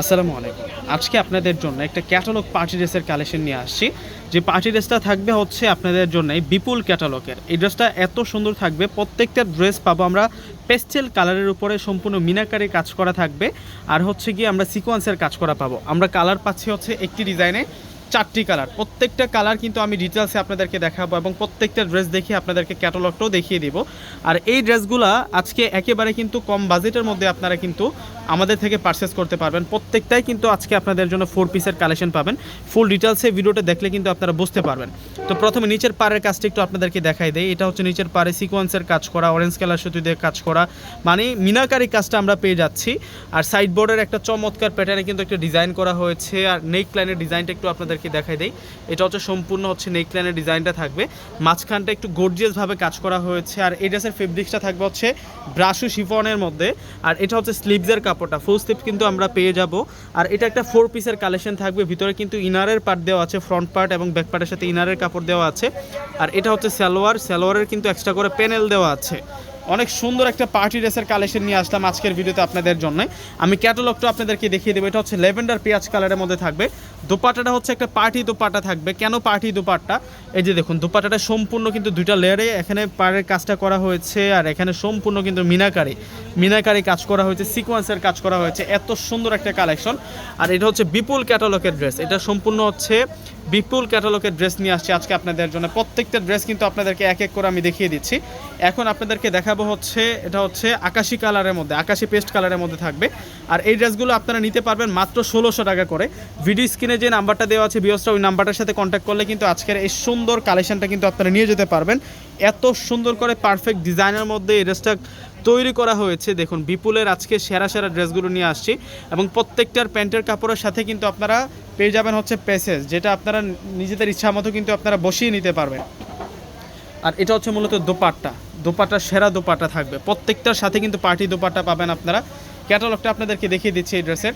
আসসালামু আলাইকুম। আজকে আপনাদের জন্য একটা ক্যাটালগ পার্টি ড্রেসের কালেকশন নিয়ে আসছি। যে পার্টি ড্রেসটা থাকবে হচ্ছে আপনাদের জন্য বিপুল ক্যাটালগের এই ড্রেসটা এত সুন্দর থাকবে, প্রত্যেকটা ড্রেস পাবো আমরা পেস্টেল কালারের উপরে সম্পূর্ণ মিনাকারি কাজ করা থাকবে। আর হচ্ছে গিয়ে আমরা সিকোয়েন্সের কাজ করা পাবো। আমরা কালার পাচ্ছি হচ্ছে একটি ডিজাইনে চারটি কালার। প্রত্যেকটা কালার কিন্তু আমি ডিটেলসে আপনাদেরকে দেখাবো এবং প্রত্যেকটা ড্রেস দেখিয়ে আপনাদেরকে ক্যাটালগটাও দেখিয়ে দিব। আর এই ড্রেসগুলো আজকে একেবারে কিন্তু কম বাজেটের মধ্যে আপনারা কিন্তু আমাদের থেকে পারচেস করতে পারবেন। প্রত্যেকটাই কিন্তু আজকে আপনাদের জন্য ফোর পিসের কালেকশন পাবেন। ফুল ডিটেলসে ভিডিওটা দেখলে কিন্তু আপনারা বুঝতে পারবেন। তো প্রথমে নিচের পাড়ের কাজটা একটু আপনাদেরকে দেখাই দেয় এটা হচ্ছে নিচের পাড়ে সিকোয়েন্সের কাজ করা অরেঞ্জ কালার সুতি দিয়ে কাজ করা। মানে মিনাকারি কাজটা আমরা পেয়ে যাচ্ছি। আর সাইডবোর্ডের একটা চমৎকার প্যাটার্নে কিন্তু একটা ডিজাইন করা হয়েছে। আর নেক লাইনের ডিজাইনটা একটু আপনাদেরকে দেখাই দেই। এটা হচ্ছে সম্পূর্ণ হচ্ছে নেক লাইনের ডিজাইনটা থাকবে। মাঝখানটা একটু গর্জিয়াসভাবে কাজ করা হয়েছে। আর এই ড্রেসের ফেব্রিক্সটা থাকবে হচ্ছে ব্রাশু শিফনের মধ্যে। আর এটা হচ্ছে স্লিভসের কাপড়টা। ফুল স্লিভ কিন্তু আমরা পেয়ে যাব। আর এটা একটা ফোর পিসের কালেকশন থাকবে। ভিতরে কিন্তু ইনারের পার্ট দেওয়া আছে ফ্রন্ট পার্ট এবং ব্যাক পার্টের সাথে ইনারের কাপড় দেওয়া আছে। আর এটা হচ্ছে সালোয়ার। সালোয়ারের কিন্তু এক্সট্রা করে প্যানেল দেওয়া আছে। অনেক সুন্দর একটা পার্টি ড্রেসের কালেকশন নিয়ে আসলাম আজকের ভিডিওতে আপনাদের জন্য। আমি ক্যাটালগটা আপনাদেরকে দেখিয়ে দেবো। এটা হচ্ছে লেভেন্ডার পেঁয়াজ কালারের মধ্যে থাকবে। দোপাটাটা হচ্ছে একটা পার্টি দোপাটা থাকবে। কেন পার্টি দোপাট্টা? এই যে দেখুন, দোপাটাটা সম্পূর্ণ কিন্তু দুইটা লেয়ারে এখানে পাড়ের কাজটা করা হয়েছে আর এখানে সম্পূর্ণ কিন্তু মিনাকারি। মিনাকারি কাজ করা হয়েছে সিকোয়েন্সের কাজ করা হয়েছে। এত সুন্দর একটা কালেকশন আর এটা হচ্ছে বিপুল ক্যাটালগের ড্রেস এটা সম্পূর্ণ হচ্ছে বিপুল ক্যাটালগের ড্রেস নিয়ে আসছি আজকে আপনাদের জন্য। প্রত্যেকটা ড্রেস কিন্তু আপনাদেরকে এক এক করে আমি দেখিয়ে দিচ্ছি। এখন আপনাদেরকে দেখাবো হচ্ছে, এটা হচ্ছে আকাশি কালারের মধ্যে, আকাশি পেস্ট কালারের মধ্যে থাকবে। আর এই ড্রেসগুলো আপনারা নিতে পারবেন মাত্র ষোলোশো টাকা করে। ভিডিও স্ক্রিনে যে নাম্বারটা দেওয়া আছে বিয়সটা ওই নাম্বারটার সাথে কন্ট্যাক্ট করলে কিন্তু আজকের এই সুন্দর কালেকশনটা কিন্তু আপনারা নিয়ে যেতে পারবেন। এত সুন্দর করে পারফেক্ট ডিজাইনের মধ্যে এই ড্রেসটা তৈরি করা হয়েছে। দেখুন, বিপুলের আজকে সেরা সেরা ড্রেসগুলো নিয়ে আসছি। এবং প্রত্যেকটার প্যান্টের কাপড়ের সাথে কিন্তু আপনারা পেয়ে যাবেন হচ্ছে প্যাসেজ যেটা আপনারা নিজেদের ইচ্ছা মতো কিন্তু আপনারা বসিয়ে নিতে পারবেন। আর এটা হচ্ছে মূলত দোপাট্টা। দোপাট্টা সেরা দোপাটা থাকবে। প্রত্যেকটার সাথে কিন্তু পার্টি দোপাটা পাবেন আপনারা। ক্যাটালগটা আপনাদেরকে দেখিয়ে দিচ্ছি এই ড্রেসের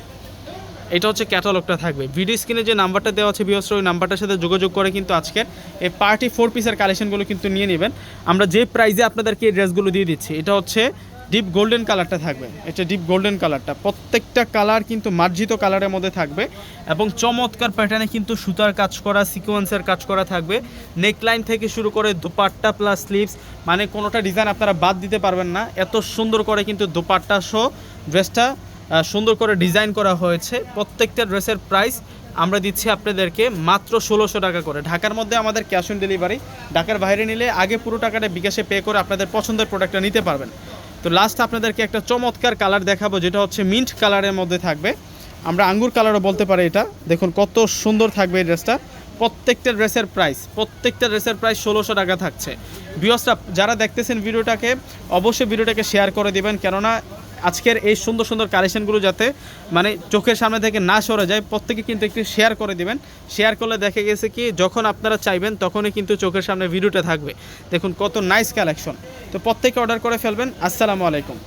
এটা হচ্ছে ক্যাটালগটা থাকবে। ভিডিও স্ক্রিনে যে নাম্বারটা দেওয়া আছে বিহস্র ওই নাম্বারটার সাথে যোগাযোগ করে কিন্তু আজকের এই পার্টি ফোর পিসের কালেকশনগুলো কিন্তু নিয়ে নেবেন। আমরা যে প্রাইজে আপনাদেরকে এই ড্রেসগুলো দিয়ে দিচ্ছি, এটা হচ্ছে ডিপ গোল্ডেন কালারটা থাকবে। এটা ডিপ গোল্ডেন কালারটা। প্রত্যেকটা কালার কিন্তু মার্জিত কালারের মধ্যে থাকবে এবং চমৎকার প্যাটার্নে কিন্তু সুতার কাজ করা সিকোয়েন্সের কাজ করা থাকবে। নেকলাইন থেকে শুরু করে দোপাট্টা প্লাস স্লিভস মানে কোনোটা ডিজাইন আপনারা বাদ দিতে পারবেন না। এত সুন্দর করে কিন্তু দোপাট্টা সহ ড্রেসটা সুন্দর করে ডিজাইন করা হয়েছে। প্রত্যেকটা ড্রেসের প্রাইস আমরা দিচ্ছি আপনাদেরকে মাত্র ষোলোশো টাকা করে। ঢাকার মধ্যে আমাদের ক্যাশ অন ডেলিভারি ঢাকার বাইরে নিলে আগে পুরো টাকাটা বিকাশে পে করে আপনাদের পছন্দের প্রোডাক্টটা নিতে পারবেন। তো লাস্ট আপনাদেরকে একটা চমৎকার কালার দেখাবো, যেটা হচ্ছে মিন্ট কালারের মধ্যে থাকবে। আমরা আঙ্গুর কালারও বলতে পারি এটা। দেখুন কত সুন্দর থাকবে এই ড্রেসটা প্রত্যেকটা ড্রেসের প্রাইস প্রত্যেকটা ড্রেসের প্রাইস ষোলোশো টাকা থাকছে। বিয়সটা যারা দেখতেছেন ভিডিওটাকে, অবশ্যই ভিডিওটাকে শেয়ার করে দেবেন। কেননা আজকের এই সুন্দর সুন্দর কালেকশনগুলো যাতে মানে চোখের সামনে থেকে না সরে যায়, প্রত্যেকে কিন্তু একটু শেয়ার করে দিবেন। শেয়ার করলে দেখা গেছে কি, যখন আপনারা চাইবেন, তখনই কিন্তু চোখের সামনে ভিডিওটা থাকবে। দেখুন কত নাইস কালেকশন তো প্রত্যেকে অর্ডার করে ফেলবেন। আসসালামু আলাইকুম।